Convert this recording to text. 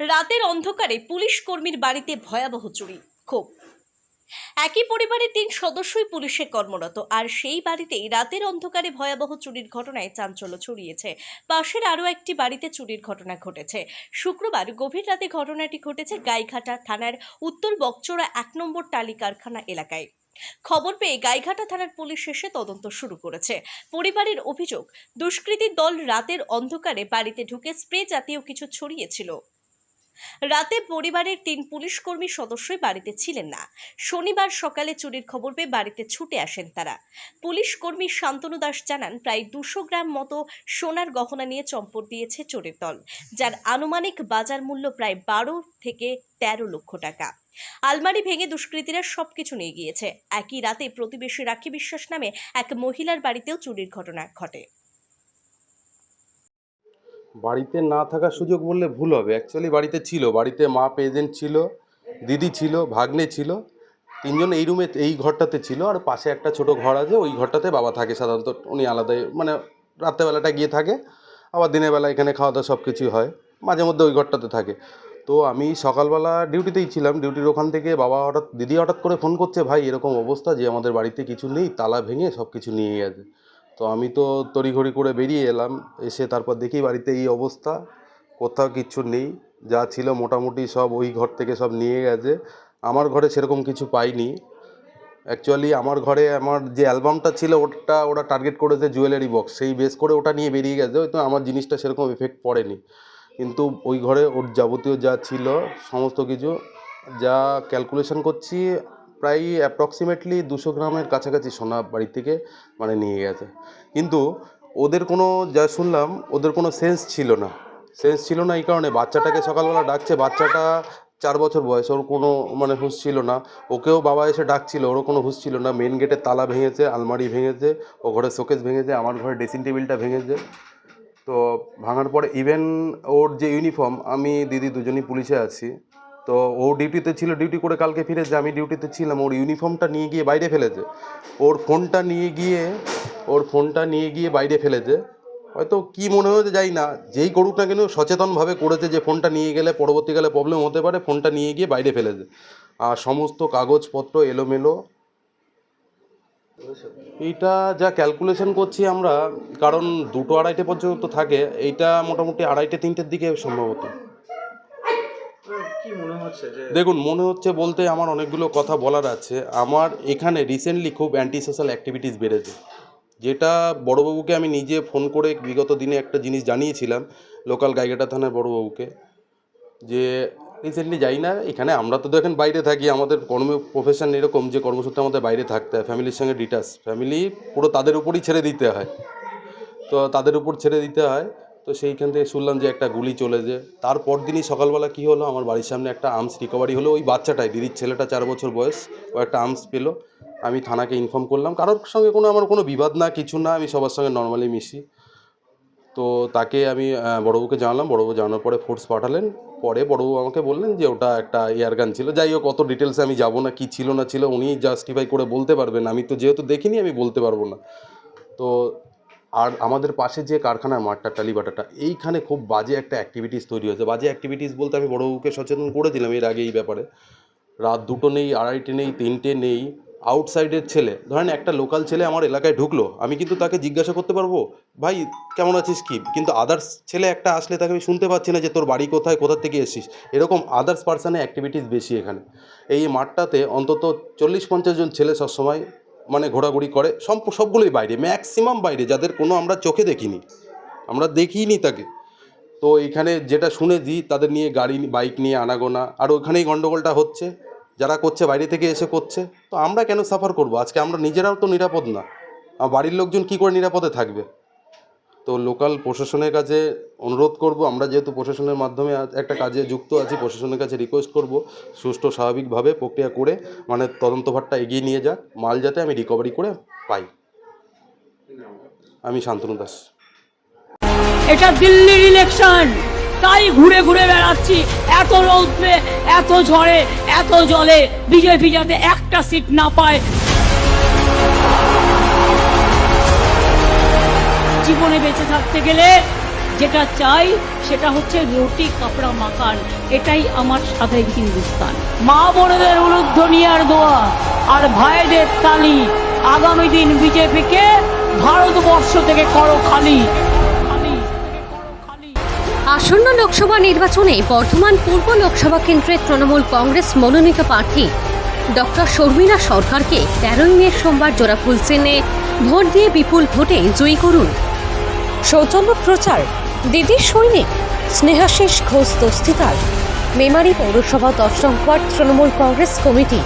রাতের অন্ধকারে পুলিশ কর্মীর বাড়িতে ভয়াবহ চুরি, ক্ষোভ। একই পরিবারের তিন সদস্যই পুলিশে কর্মরত, আর সেই বাড়িতেই রাতের অন্ধকারে ভয়াবহ চুরির ঘটনায় চাঞ্চল্য ছড়িয়েছে। পাশের আরও একটি বাড়িতে চুরির ঘটনা ঘটেছে। শুক্রবার গভীর রাতে ঘটনাটি ঘটেছে গাইঘাটা থানার উত্তর বকচোরা এক নম্বর টালি কারখানা এলাকায়। খবর পেয়ে গাইঘাটা থানার পুলিশ এসে তদন্ত শুরু করেছে। পরিবারের অভিযোগ দুষ্কৃতীর দল রাতের অন্ধকারে বাড়িতে ঢুকে স্প্রে জাতীয় কিছু ছড়িয়েছিল। রাতে পরিবারের তিন পুলিশ কর্মী সদস্যই বাড়িতে ছিলেন না। শনিবার সকালে চুরির খবর পেয়ে বাড়িতে ছুটে আসেন তারা। পুলিশ কর্মী শান্তনু দাস জানান, প্রায় দুশো গ্রাম মতো সোনার গহনা নিয়ে চম্পট দিয়েছে চোরের দল, যার আনুমানিক বাজার মূল্য প্রায় বারো থেকে তেরো লক্ষ টাকা। আলমারি ভেঙে দুষ্কৃতীরা সবকিছু নিয়ে গিয়েছে। একই রাতে প্রতিবেশী রাখি বিশ্বাস নামে এক মহিলার বাড়িতেও চুরির ঘটনা ঘটে। বাড়িতে না থাকার সুযোগ বললে ভুল হবে। অ্যাকচুয়ালি বাড়িতে ছিল। বাড়িতে মা প্রেজেন্ট ছিল, দিদি ছিল, ভাগ্নে ছিল। তিনজন এই রুমে এই ঘরটাতে ছিল আর পাশে একটা ছোট ঘর আছে, ওই ঘরটাতে বাবা থাকে সাধারণত। উনি আলাদাই মানে রাত্রেবেলাটা গিয়ে থাকে, আবার দিনের বেলা এখানে খাওয়া দাওয়া সব কিছুই হয়। মাঝে মধ্যে ওই ঘরটাতে থাকে। তো আমি সকালবেলা ডিউটিতেই ছিলাম। ডিউটির ওখান থেকে বাবা হঠাৎ, দিদি হঠাৎ করে ফোন করছে, ভাই, এরকম অবস্থা যে আমাদের বাড়িতে কিছু নেই, তালা ভেঙে সব কিছু নিয়ে গেছে। তো আমি তো তড়িঘড়ি করে বেরিয়ে এলাম। এসে তারপর দেখি বাড়িতে এই অবস্থা, কোথাও কিচ্ছু নেই, যা ছিল মোটামুটি সব ওই ঘর থেকে সব নিয়ে গেছে। আমার ঘরে সেরকম কিছু পাইনি। অ্যাকচুয়ালি আমার ঘরে আমার যে অ্যালবামটা ছিল, ওটা ওরা টার্গেট করেছে জুয়েলারি বক্স সেই বেস করে ওটা নিয়ে বেরিয়ে গেছে। হয়তো আমার জিনিসটা সেরকম এফেক্ট পড়েনি। কিন্তু ওই ঘরে ওর যাবতীয় যা ছিল, সমস্ত কিছু, যা ক্যালকুলেশন করছি প্রায় অ্যাপ্রক্সিমেটলি দুশো গ্রামের কাছাকাছি সোনা বাড়ি থেকে মানে নিয়ে গেছে। কিন্তু ওদের কোনো, যা শুনলাম, ওদের কোনো সেন্স ছিল না। সেন্স ছিল না এই কারণে বাচ্চাটাকে সকালবেলা ডাকছে, বাচ্চাটা চার বছর বয়স, ওর কোনো মানে হুঁশ ছিল না। ওকেও বাবা এসে ডাকছিল, ওরও কোনো হুঁশ ছিল না। মেন গেটের তালা ভেঙেছে, আলমারি ভেঙেছে, ও ঘরে শোকেস ভেঙেছে, আমার ঘরে ড্রেসিং টেবিলটা ভেঙেছে। তো ভাঙার পরে ইভেন ওর যে ইউনিফর্ম আমি, দিদি দুজনই পুলিশে আছি। তো ও ডিউটিতে ছিল ডিউটি করে কালকে ফিরেছে আমি ডিউটিতে ছিলাম, ওর ইউনিফর্মটা নিয়ে গিয়ে বাইরে ফেলেছে। ওর ফোনটা নিয়ে গিয়ে, ওর ফোনটা নিয়ে গিয়ে বাইরে ফেলেছে। হয়তো কি মনে হয়েছে যাই না, যেই করুক না কেন সচেতনভাবে করেছে যে ফোনটা নিয়ে গেলে পরবর্তীকালে প্রবলেম হতে পারে ফোনটা নিয়ে গিয়ে বাইরে ফেলেছে। আর সমস্ত কাগজপত্র এলোমেলো। এইটা যা ক্যালকুলেশন করছি আমরা, কারণ দুটো আড়াইটে পর্যন্ত থাকে, এইটা মোটামুটি আড়াইটে, তিনটের দিকে সম্ভবত। দেখুন, মনে হচ্ছে বলতে আমার অনেকগুলো কথা বলার আছে। আমার এখানে রিসেন্টলি খুব অ্যান্টি সোশ্যাল অ্যাক্টিভিটিস বেড়েছে। যেটা বড়োবাবুকে আমি নিজে ফোন করে বিগত দিনে একটা জিনিস জানিয়েছিলাম লোকাল গাইঘাটা থানার বড়োবাবুকে, যে রিসেন্টলি যাই না, এখানে আমরা তো দেখেন বাইরে থাকি, আমাদের কর্ম প্রফেশন এরকম যে কর্মসূত্রে আমাদের বাইরে থাকতে হয় ফ্যামিলির সঙ্গে ডিটাস ফ্যামিলি পুরো তাদের উপরই ছেড়ে দিতে হয়। তো তাদের উপর ছেড়ে দিতে হয়। তো সেইখান থেকে শুনলাম যে একটা গুলি চলেছে। তারপর দিনই সকালবেলা কী হলো? আমার বাড়ির সামনে একটা আর্মস রিকভারি হলো। ওই বাচ্চাটাই, দিদির ছেলেটা চার বছর বয়স, ও একটা আর্মস পেল। আমি থানাকে ইনফর্ম করলাম। কারোর সঙ্গে কোনো আমার কোনো বিবাদ না, কিছু না, আমি সবার সঙ্গে নর্মালি মিশি। তো তাকে আমি বড়বাবুকে জানালাম। বড়বাবু জানানোর পরে ফোর্স পাঠালেন। পরে বড়বাবু আমাকে বললেন যে ওটা একটা এয়ার গান ছিল। যাই হোক, অত ডিটেলসে আমি যাব না, কি ছিল না ছিল উনি জাস্টিফাই করে বলতে পারবেন। আমি তো যেহেতু দেখিনি, আমি বলতে পারব না। তো আর আমাদের পাশে যে কারখানার মাঠটা টালিবাটাটা এইখানে খুব বাজে একটা অ্যাক্টিভিটিস তৈরি হয়েছে। বাজে অ্যাক্টিভিটিস বলতে আমি বড়বাবুকে সচেতন করে দিলাম এর আগে এই ব্যাপারে। রাত দুটো নেই, আড়াইটে নেই, তিনটে নেই আউটসাইডের ছেলে, ধরেন একটা লোকাল ছেলে আমার এলাকায় ঢুকলো, আমি কিন্তু তাকে জিজ্ঞাসা করতে পারব, ভাই, কেমন আছিস কি? কিন্তু আদার্স ছেলে একটা আসলে তাকে আমি শুনতে পাচ্ছি না যে তোর বাড়ি কোথায়, কোথা থেকে এসিস এরকম আদার্স পার্সনের অ্যাক্টিভিটিস বেশি এখানে। এই মাঠটাতে অন্তত চল্লিশ পঞ্চাশ জন ছেলে সবসময় মানে ঘোরাঘুরি করে সম্প সবগুলোই বাইরে ম্যাক্সিমাম বাইরে, যাদের কোনো আমরা চোখে দেখিনি, আমরা দেখিনি তাকে। তো এখানে যেটা শুনেছি তাদের নিয়ে গাড়ি, বাইক নিয়ে আনাগোনা, আর ওখানেই গণ্ডগোলটা হচ্ছে, যারা করছে, বাইরে থেকে এসে করছে, তো আমরা কেন সাফার করব? আজকে আমরা নিজেরাও তো নিরাপদ না। বাড়ির লোকজন কি করে নিরাপদে থাকবে? তো লোকাল প্রশাসনের কাছে অনুরোধ করব, আমরা যেহেতু প্রশাসনের মাধ্যমে একটা কাজে যুক্ত আছি, প্রশাসনের কাছে রিকোয়েস্ট করব সুষ্ঠু স্বাভাবিকভাবে প্রক্রিয়া করে মানে তদন্তভারটা এগিয়ে নিয়ে যাক, মাল যাতে আমি রিকভারি করে পাই। আমি শান্তনু দাস। এটা দিল্লির ইলেকশন তাই ঘুরে ঘুরে বেড়াচ্ছি। এত রৌদ্রে, এত ঝড়ে, এত জলে, বিজেপি যাতে একটা সিট না পায় জীবনে বেঁচে থাকতে গেলে যেটা চাই সেটা হচ্ছে রুটি কাপড়া মাকান এটাই আমার স্বাধীন হিন্দুস্তান। মা বোনেদের উলুধ্বনিয়ার দোয়া আর ভাইদের তালি। আগামী দিন বিজেপিকে ভারতবর্ষ থেকে করো খালি। খালি করো খালি আসন্ন লোকসভা নির্বাচনে বর্ধমান পূর্ব লোকসভা কেন্দ্রের তৃণমূল কংগ্রেস মনোনীত প্রার্থী ডক্টর শর্মিলা সরকারকে তেরোই মে সোমবার জোড়াফুল চেনে ভোট দিয়ে বিপুল ভোটে জয়ী করুন। সৌজন্য প্রচার দিদি সৈনিক স্নেহাশিস ঘোষ দস্তিদার মেমারি পৌরসভা দশম নম্বর তৃণমূল কংগ্রেস কমিটি।